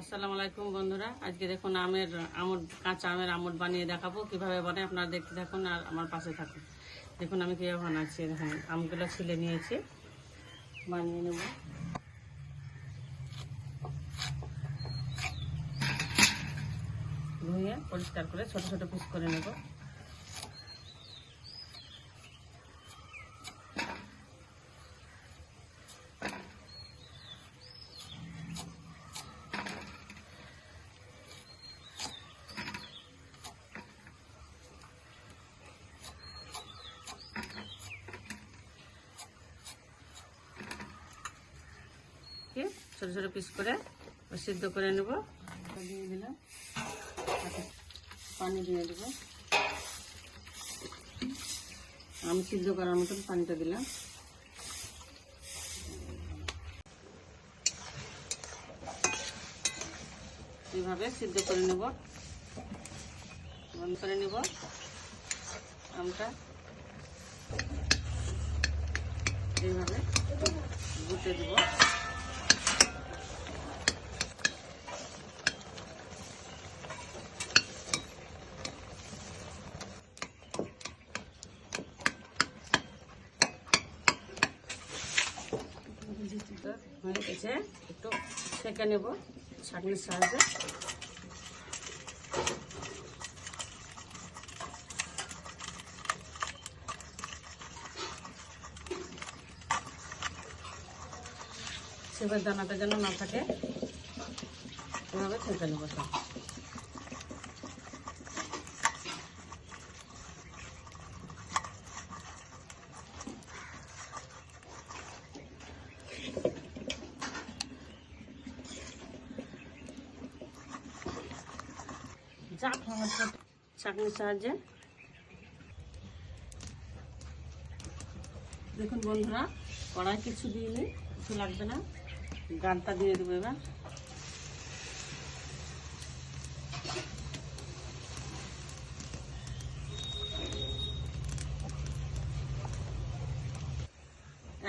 আসসালামু আলাইকুম বন্ধুরা। আজকে দেখুন আমের আমট, কাঁচা আমের আমট বানিয়ে দেখাবো। কীভাবে বানায় আপনারা দেখতে থাকুন আর আমার পাশে থাকুন। দেখুন আমি কীভাবে বানাচ্ছি। দেখুন, আমগুলো ছিলে নিয়েছি। বানিয়ে নেব। ধুয়ে পরিষ্কার করে ছোট ছোট পিস করে নেব দিয়ে ছোট ছোট পিস করে সিদ্ধ করে নেব। দিয়ে দিলাম। পানি দিয়ে দেবো। আমি সিদ্ধ করার মতন পানিটা দিলাম। এইভাবে সিদ্ধ করে নেব। বন্ধ করে নেব আমটা। এইভাবে গুটে দেবো। হয়ে গেছে একটু সেঁকে নেব ছাঁকনির সাহায্যে। সেবার দানাটা যেন না থাকে, এভাবে ছেঁকে নেব। সব সাহায্যে। দেখুন বন্ধুরা, কড়াই কিছু দিইনি কিছু লাগবে না। গানটা দিয়ে দেবো এবার।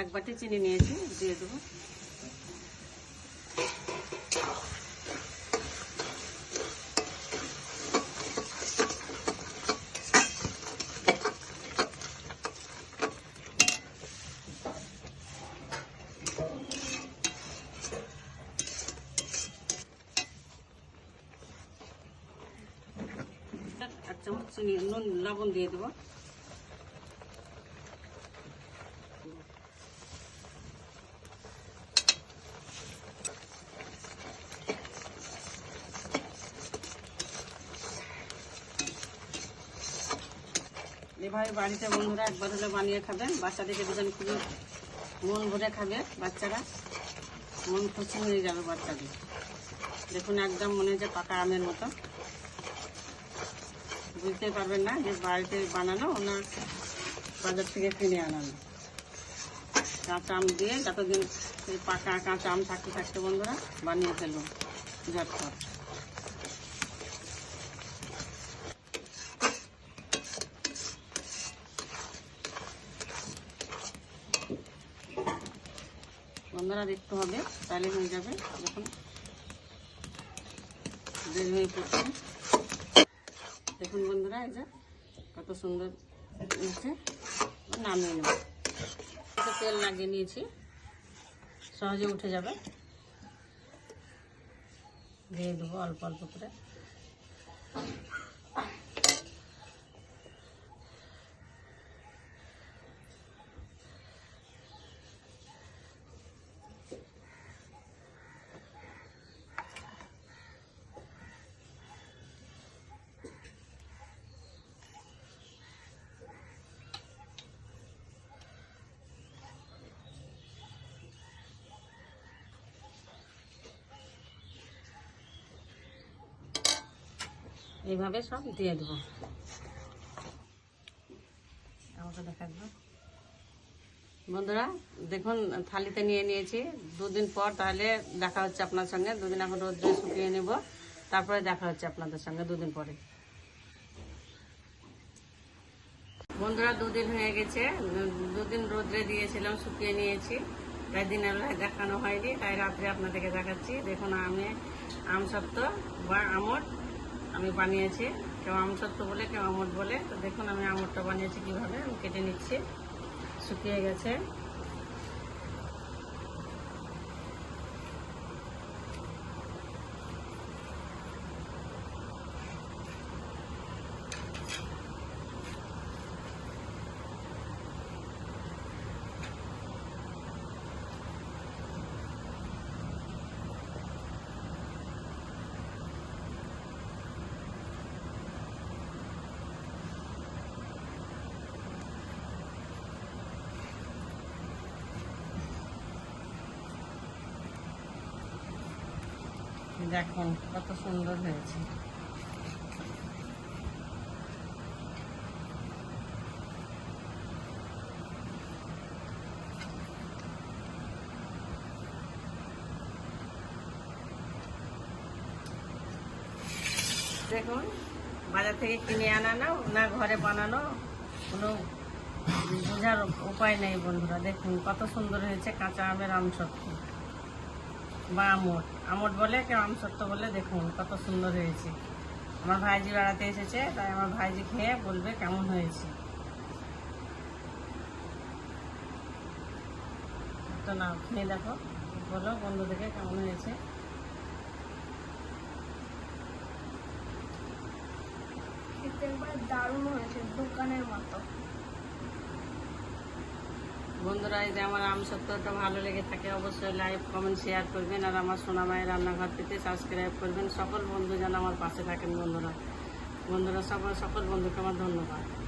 এক বাটি চিনি নিয়েছি, দিয়ে দেবো এক চামচ চিনি নুন, লবণ দিয়ে দেবো। এভাবে বাড়িতে বন্ধুরা একবার হলে বানিয়ে খাবেন। বাচ্চা বাচ্চাদেরকে দেবেন খুবই মন ভরে খাবে বাচ্চারা। মন খুশি হয়ে যাবে বাচ্চাদের। দেখুন একদম মনে হচ্ছে পাকা আমের মতো। বুঝতে পারবেন না যে বাড়িতে বানানো না বাজার থেকে কিনে আনানো। কাঁচা আম দিয়ে যতদিন পাকা কাঁচা আম থাকতে থাকতে বন্ধুরা, বানিয়ে ফেলুন ঝটফট বন্ধুরা, দেখতে হবে, তাহলে হয়ে যাবে যখন বের হয়ে পড়ছে। দেখুন বন্ধুরা, এই যে কত সুন্দর উঠছে নামিয়ে নেব। একটু তেল লাগিয়ে নিয়েছি, সহজে উঠে যাবে। দিয়ে দেবো অল্প অল্প করে। এইভাবে সব দিয়ে দেবো। আমাকে দেখাবো বন্ধুরা, দেখুন, থালিতে নিয়ে নিয়েছি। দুদিন পর তাহলে দেখা হচ্ছে আপনার সঙ্গে। দুদিন এখন রোদ্রে শুকিয়ে নেব। তারপরে দেখা হচ্ছে আপনাদের সঙ্গে দুদিন পরে। বন্ধুরা, দুদিন হয়ে গেছে। দুদিন রোদ্রে দিয়েছিলাম, শুকিয়ে নিয়েছি। তাই দিনের বেলায় দেখানো হয়নি, তাই রাত্রে আপনাদেরকে দেখাচ্ছি। দেখুন, আমি আমসত্ব বা আমট আমি বানিয়েছি, কেউ আমসত্ব বলে, কেউ আমট বলে। তো দেখুন আমি আমটটা বানিয়েছি কীভাবে। আমি কেটে নিচ্ছি, শুকিয়ে গেছে। দেখুন কত সুন্দর হয়েছে। দেখুন, বাজার থেকে কিনে আনা না না ঘরে বানানো, কোনো বোঝার উপায় নেই বন্ধুরা। দেখুন, কত সুন্দর হয়েছে কাঁচা আমের আমসত্ব বা আমট আমট বলে কেউ আম সত্য বলে, দেখুন কত সুন্দর হয়েছে। আমার ভাইজি বেড়াতে এসেছে, তাই আমার ভাইজি খেয়ে বলবে কেমন হয়েছে। তো না খেয়ে দেখো, বলো বন্ধু থেকে কেমন হয়েছে। দারুণ হয়েছে, দোকানের মতো। বন্ধুরা, এই যে আমার আম সত্যটা ভালো লেগে থাকে, অবশ্যই লাইক কমেন্ট শেয়ার করবেন। আর আমার সোনা মায়ের রান্নাঘর পেতে সাবস্ক্রাইব করবেন। সকল বন্ধু যেন আমার পাশে থাকেন বন্ধুরা। বন্ধুরা, সকল সকল বন্ধুকে আমার ধন্যবাদ।